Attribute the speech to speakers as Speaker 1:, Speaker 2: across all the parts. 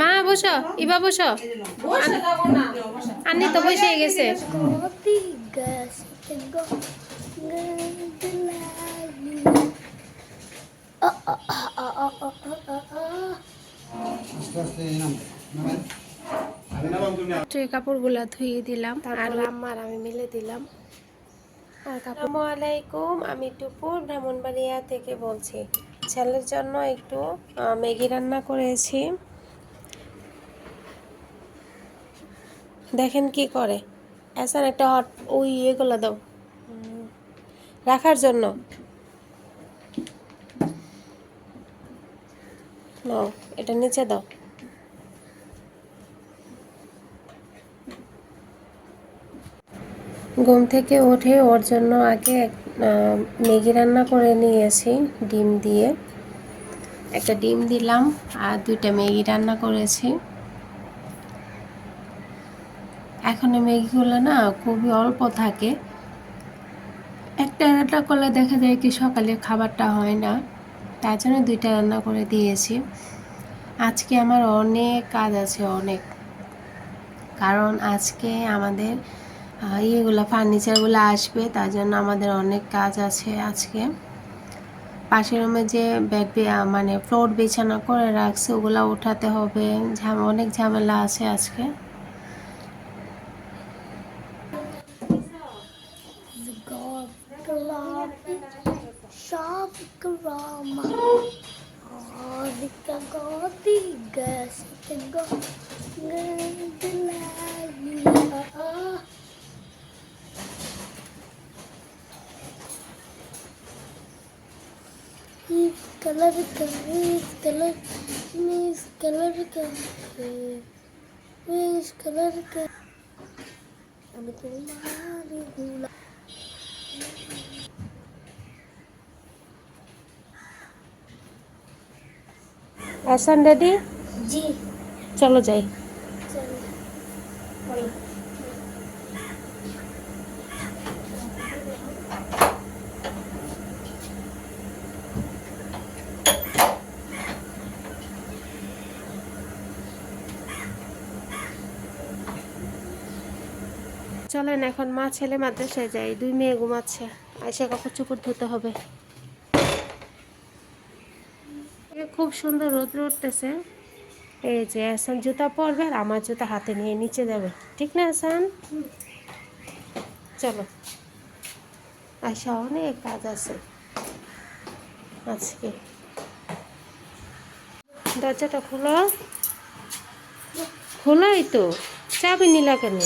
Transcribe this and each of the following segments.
Speaker 1: মা বসো ইবা বসো।
Speaker 2: বসে থাকো না।
Speaker 1: আন্নি তো বসে গেছে। কাপড়গুলা ধুয়ে দিলাম। আর
Speaker 3: তারপর আমার আমি মিলে দিলাম।
Speaker 1: আর আসসালামু আলাইকুম আমি টুপুর ব্রাহ্মণবাড়িয়া থেকে বলছি। ছেলের জন্য একটু ম্যাগি রান্না করেছি। দেখেন কি করে? এসান একটা হট ওই ইয়েগুলো দাও রাখার জন্য। এটা নিচে দাও। ঘুম থেকে উঠে ওর জন্য আগে ম্যাগি রান্না করে নিয়েছি, ডিম দিয়ে। একটা ডিম দিলাম আর দুইটা ম্যাগি রান্না করেছি। এখন ম্যাগিগুলো না খুবই অল্প থাকে। একটা রান্না করলে দেখা যায় কি সকালে খাবারটা হয় না, তার জন্য দুইটা রান্না করে দিয়েছি। আজকে আমার অনেক কাজ আছে, অনেক। কারণ আজকে আমাদের ইয়েগুলো, ফার্নিচারগুলো আসবে, তার জন্য আমাদের অনেক কাজ আছে আজকে। পাশের রুমে যে বেড মানে ফ্লোর বিছানা করে রাখছে, ওগুলো উঠাতে হবে অনেক ঝামেলা আছে আজকে।
Speaker 3: teguh lagi oh, oh. Color color color color color
Speaker 1: Asan Daddy?
Speaker 3: जी
Speaker 1: চলো যাই। চলেন এখন মা, ছেলে, মাদ্রাসায় যাই। দুই মেয়ে ঘুমাচ্ছে। আয়সা কাপড় চোপড় ধুতে হবে? খুব সুন্দর রোদ্র উঠতেছে। এই যে আসান জুতা পরবে আর আমার জুতা হাতে নিয়ে নিচে যাবে। ঠিক না আসান? চলো। আয়সা অনেক কাজ আছে আজকে। দরজাটা খোলো। খোলাই তো। চাবি নিলা কেন?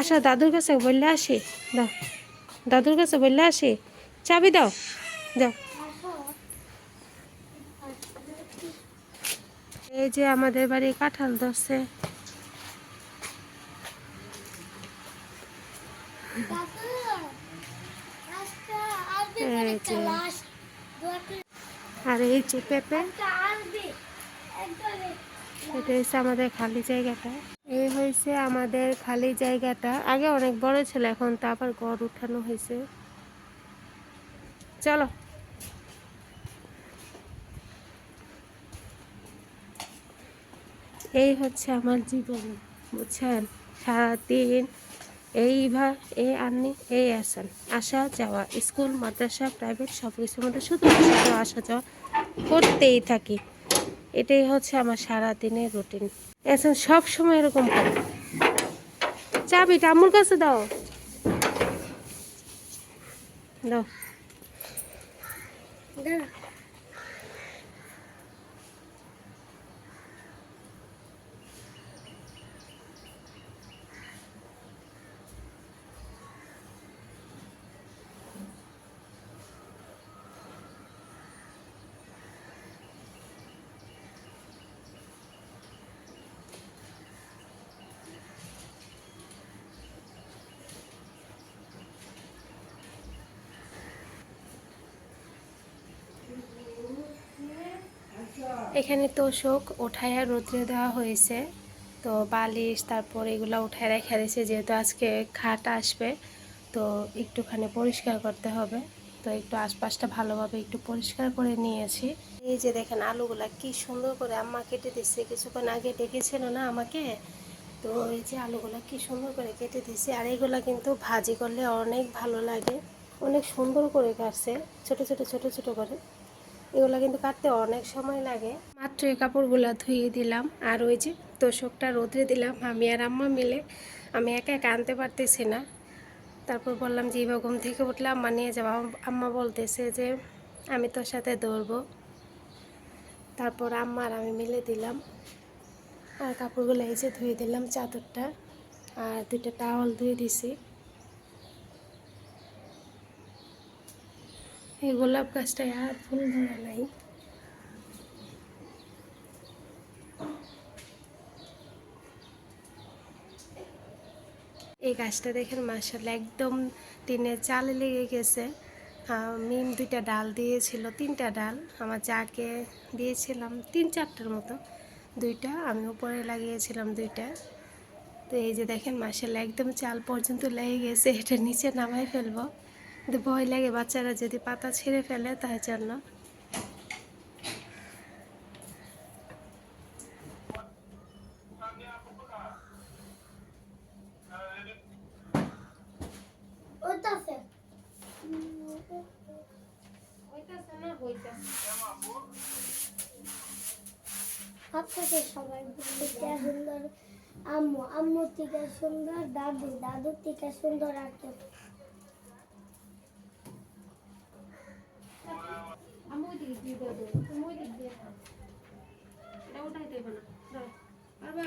Speaker 1: আশা, দাদুর কাছে বললে আসি? দাও। দাদুর কাছে বললে আসি? চাবি দাও। যাও। এই যে আমাদের বাড়ি কাঁঠাল ধরছে। আর এই যে পেঁপে। এটা হচ্ছে আমাদের খালি জায়গাটা। এই হয়েছে আমাদের খালি জায়গাটা। আগে অনেক বড় ছিল, এখন তো আবার ঘর উঠানো হয়েছে। চলো। এই হচ্ছে আমার জীবন, বুঝছেন? সারাদিন এইবার এই আননি, এই আসেন আসা, যাওয়া, স্কুল, মাদ্রাসা প্রাইভেট সব কিছুর মধ্যে শুধু আসা যাওয়া করতেই থাকি। এটাই হচ্ছে আমার সারাদিনের রুটিন এখন সব সময় এরকম করে। চাবিটা আম্মুর কাছে দাও। দাও। এখানে তোষক ওঠায়া রোদ্রে দেওয়া হয়েছে। তো বালিশ, তারপর এগুলো উঠায় রেখে দিয়েছে, যেহেতু আজকে খাট আসবে, তো একটুখানি পরিষ্কার করতে হবে। তো একটু আশপাশটা ভালোভাবে একটু পরিষ্কার করে নিয়েছি। এই যে দেখেন আলুগুলা কি সুন্দর করে আম্মা কেটে দিচ্ছে কিছুক্ষণ আগে ডেকেছিল না আমাকে? তো এই যে আলুগুলা কি সুন্দর করে কেটে দিছে। আর এগুলা কিন্তু ভাজি করলে অনেক ভালো লাগে। অনেক সুন্দর করে কাটছে। ছোট ছোট ছোট ছোট করে। এগুলো কিন্তু কাটতে অনেক সময় লাগে। মাত্র এই কাপড়গুলো ধুয়ে দিলাম আর ওই যে তোষকটা রোদ্রে দিলাম আমি আর আম্মা মিলে। আমি একা একা আনতে পারতেছি না। তারপর বললাম যে এবার ঘুম থেকে উঠলে আম্মা নিয়ে যাব আম্মা বলতেছে যে, আমি তোর সাথে দৌড়বো। তারপর আম্মা আর আমি মিলে দিলাম। আর কাপড়গুলো এই যে ধুয়ে দিলাম চাদরটা। আর দুটো টাওয়াল ধুয়ে দিছি। এই গোলাপ গাছটায় আর ফুল ধরে নাই। এই গাছটা দেখেন মাসাল্লাহ একদম টিনের চালে লেগে গেছে। মিম দুইটা ডাল দিয়েছিল, তিনটা ডাল। আমার যাকে দিয়েছিলাম তিন চারটার মতো দুইটা, আমি উপরে লাগিয়েছিলাম দুইটা। তো এই যে দেখেন মাসাল্লাহ একদম চাল পর্যন্ত লেগে গেছে, এটা নিচে নামাই ফেলব। কিন্তু ভয় লাগে বাচ্চারা যদি পাতা ছেড়ে ফেলে তার জন্য।
Speaker 3: আপনাকে সবাই থেকে সুন্দর আম্মু আম্মু থেকে সুন্দর দাদু দাদু থেকে সুন্দর আর কেউ।
Speaker 1: আমি ওই দিকে দিয়ে দেবো তুমি ওই দিক দিয়ে এটা ওটাই দেবো না পারবা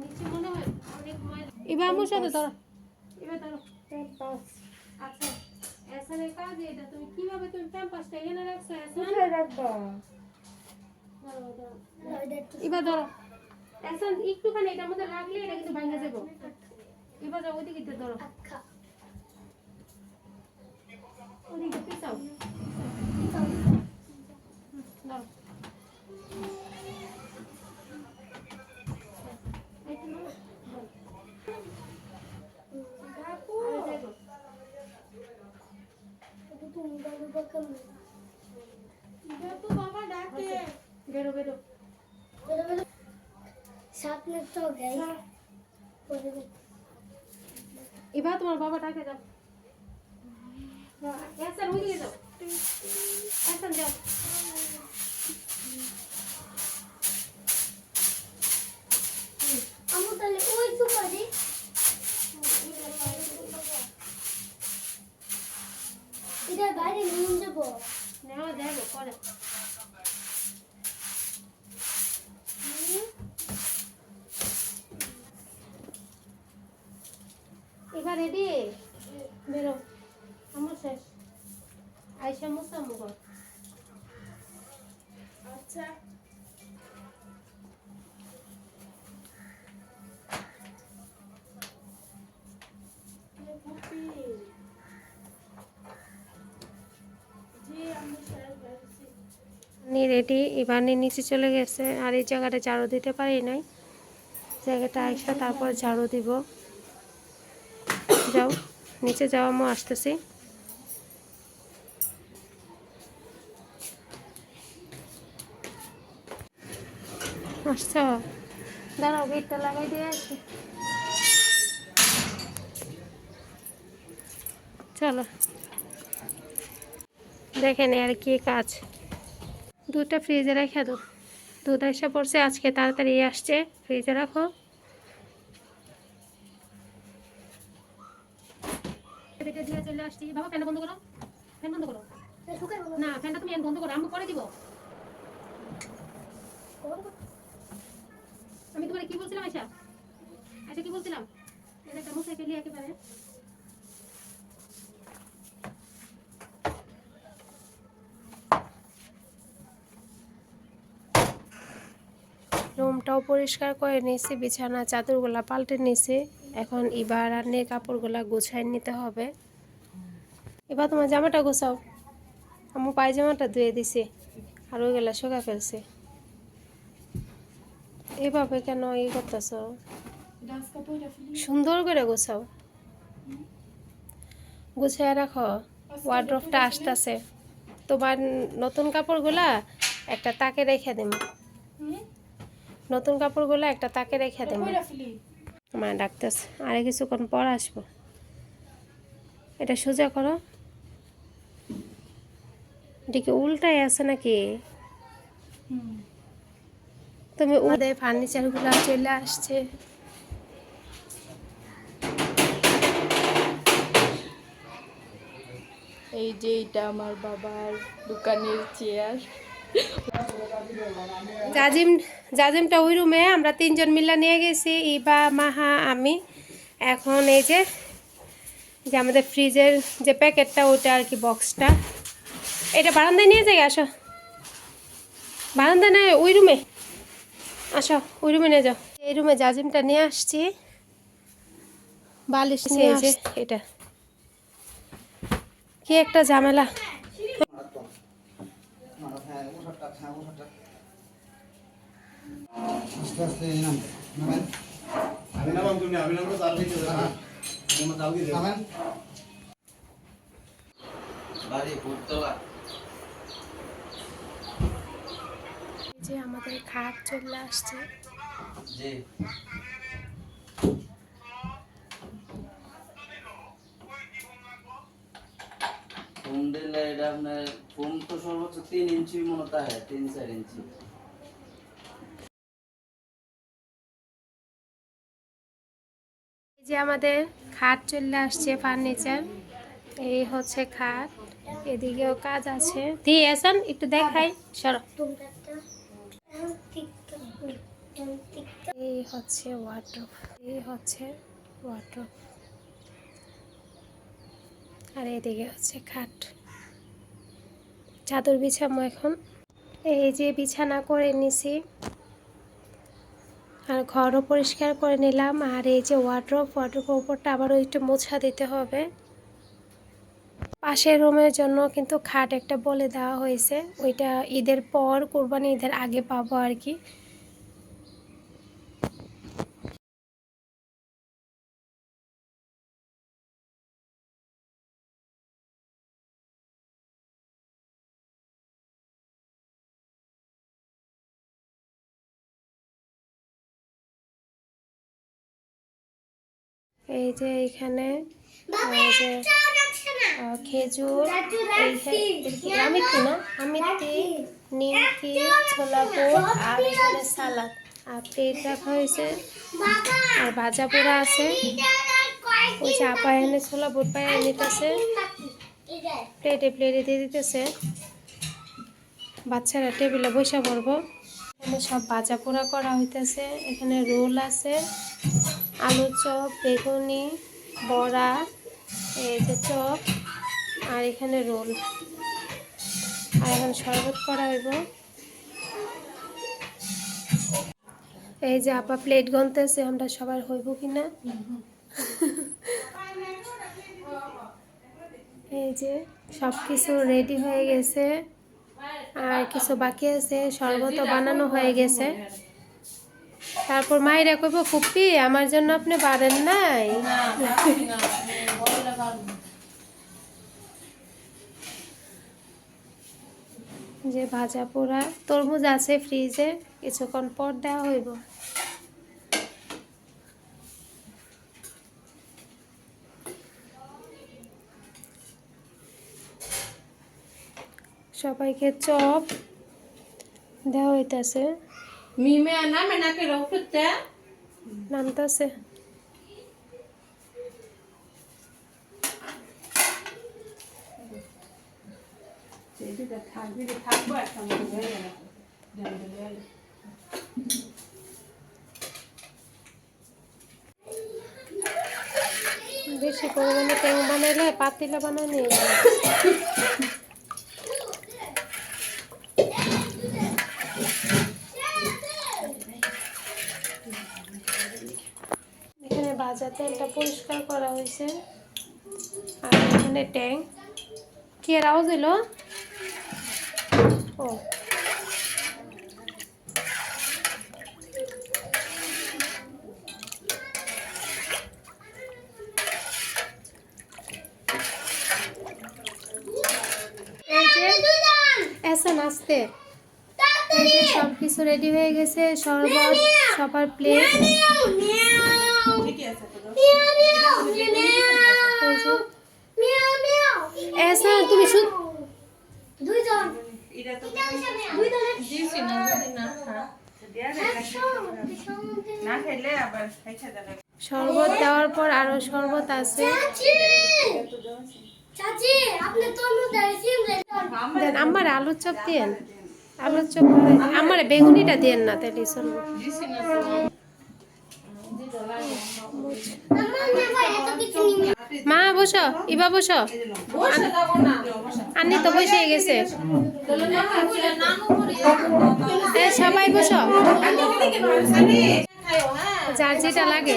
Speaker 1: নিচে মনে হয় অনেক ময়লা এবার আমার সাথে ধরো। এবার ধরো। আচ্ছা এসানের কাজ এটা তুমি কীভাবে তুমি প্যাম্পাসটা এনে রাখছো এসান এবার ধরো। এসান একটুখানি এটার মধ্যে রাখলে এটা কিন্তু ভাঙে যাব। এবার ওইদিকে ধরো।
Speaker 3: আচ্ছা।
Speaker 1: এবার তোমার বাবা ডাকে যাও এসান ওইদিকে যাও এসান যাও
Speaker 3: আমু তাহলে ওই সুপারি এটা বাইরে নিয়ে যাব
Speaker 1: নেওয়া যাব পরে এবার রেডি নি রেডি ইবানি নিচে চলে গেছে। আর এই জায়গাটা ঝাড়ু দিতে পারি নাই। জায়গাটা আইসা তারপর ঝাড়ু দিব। যাও, নিচে যাও আমি আসতেছি। আসি। চলো। দেখেন আর কি কাজ। দুধটা ফ্রিজে রেখে দাও দুধ এসে পড়ছে, আজকে তাড়াতাড়ি আসছে। ফ্রিজে রাখো। দিয়ে চলে আসছি। বাবা, ফ্যানটা বন্ধ করো। ফ্যান বন্ধ করো। না, ফ্যানটা তুমি বন্ধ করো, আমি আমি তোমার কি বলছিলাম আয়সা আয়সা কি বলছিলাম? মুছে একেবারে। রুমটাও পরিষ্কার করে নিয়েছি, বিছানা, চাদরগুলা পাল্টে নিয়েছি। এখন এবার আর নিয়ে কাপড়গুলা গুছাই নিতে হবে। এবার তোমার জামাটা গোছাও। আমি পায়জামাটা ধুয়ে দিছি, আর ওইগুলা শুকা ফেলছে। এভাবে কেন ই করতেছ? সুন্দর করে গোছাও। গুছিয়ে রাখো। ওয়ার্ড্রফটা আসতেছে। তোমার নতুন কাপড়গুলা একটা তাকে রেখে দিম। নতুন কাপড়গুলো একটা তাকে রেখে দিম আমার ডাকতেছে, আরে কিছুক্ষণ পর আসব। এটা সোজা করো। এদিকে উল্টাই আছে নাকি? তুমি ওদের ফার্নিচারগুলো চলে আসছে।
Speaker 2: এই যে এটা আমার বাবার দোকানের চেয়ার।
Speaker 1: জাজিম জাজিমটা ওই রুমে আমরা তিনজন মিলে নিয়ে গেছি ইবা মাহা আমি। এখন এই যে যে আমাদের ফ্রিজের যে প্যাকেটটা ওটা আর কি বক্সটা এটা বারান্দায় নিয়ে যাই আসো। বারান্দায় না ওই রুমে আসো ওই রুমে নিয়ে যাও। এই রুমে জাজিমটা নিয়ে আসছি। বালিশ নিয়ে এটা। কি একটা ঝামেলা
Speaker 4: হ্যাঁ ওষুধটা হ্যাঁ ওষুধটা আস্তে আস্তে নামবে নামেন।
Speaker 5: আমি তুমি
Speaker 4: হ্যাঁ। নামেন।
Speaker 6: বাড়ি ফুটতলা
Speaker 1: যে আমাদের খাট চলে আসছে।
Speaker 6: জি। দিলে এটা আপনার ফোম তো সর্বোচ্চ তিন ইঞ্চি মনে হয়, তিন, চার ইঞ্চি
Speaker 1: যে আমাদের খাট চলে আসছে ফার্নিচার এই হচ্ছে খাট, এদিকেও কাজ আছে। দিয়ে আসেন একটু দেখাই, সর। এই হচ্ছে ওয়ার্ড্রোব এই হচ্ছে ওয়ার্ড্রোব আর এদিকে হচ্ছে খাট। চাদর বিছামো এখন। এই যে বিছানা করে নিছি। আর ঘরও পরিষ্কার করে নিলাম। আর এই যে ওয়ার্ড্রোব ওয়ার্ড্রোবের উপরটা আবারও একটু মোছা দিতে হবে। পাশের রুমের জন্য কিন্তু খাট একটা বলে দেওয়া হয়েছে। ওইটা ঈদের পর, কোরবানি ঈদের আগে পাবো আর কি। এই যে এখানে যে খেজুর এইখানে আমি কি না আমি নিমকি ছোলা বুট আর এখানে সালাদ। আর প্লেট রাখা হয়েছে। আর ভাজা পোড়া আছে। ওই যে আপা এখানে ছোলা বুট পায় নিতেছে প্লেটে প্লেটে দিয়ে দিতেছে। বাচ্চারা টেবিলে বসে পড়ব। এখানে সব ভাজা পোড়া করা হইতেছে। এখানে রোল আছে। আলু চপ, বেগুনি, বড়া, এই যে চপ আর এখানে রোল। আর এখন শরবত করা হইব। এই যে আপা প্লেট গনতেছে, আমরা সবার হইব কিনা? এই যে সব কিছু রেডি হয়ে গেছে। আর কিছু বাকি আছে শরবত বানানো হয়ে গেছে। তারপর মায়েরা কইব ফুপ্পি আমার জন্য আপনি পারেন নাই। যে ভাজা পোড়া, তরমুজ আছে ফ্রিজে, কিছুক্ষণ পর দেওয়া হইব। সবাইকে চপ দেওয়া হইতাছে।
Speaker 2: মিমে নামে নাকি রফুতে
Speaker 1: নামতাছে
Speaker 2: থাকবি থাকব একটা মতো হয়ে গেল
Speaker 1: বেশি পরিমাণে ট্যাং বানাইলে পাতিলা বানানি এখানে ভাজা তেলটা পরিষ্কার করা হয়েছে। আর এখানে ট্যাং। কি এর এলো ও। যে এসা নাচতে এই যে সব কিছু রেডি হয়ে গেছে, শরবত, সবার প্লেট এসা তুমি শুধু
Speaker 3: দুইজন।
Speaker 1: শরবত দেওয়ার পর আরও শরবত আছে। দেন। আমার আলুর চপ দিয়েন আলুর চপ আমার বেগুনিটা দিয়েন না তাহলে মা, বসো, ইবা বসো। আন্নি তো বসে গেছে। সবাই বসো। যার যেটা লাগে।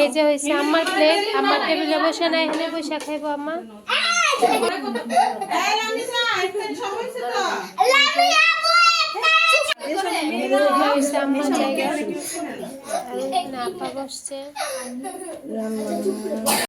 Speaker 3: এই
Speaker 1: যে হয়েছে আমার প্লেট আমার টেবিলে বসে না এখানে বসে খাইবো, আম্মা। জায়গা বসছে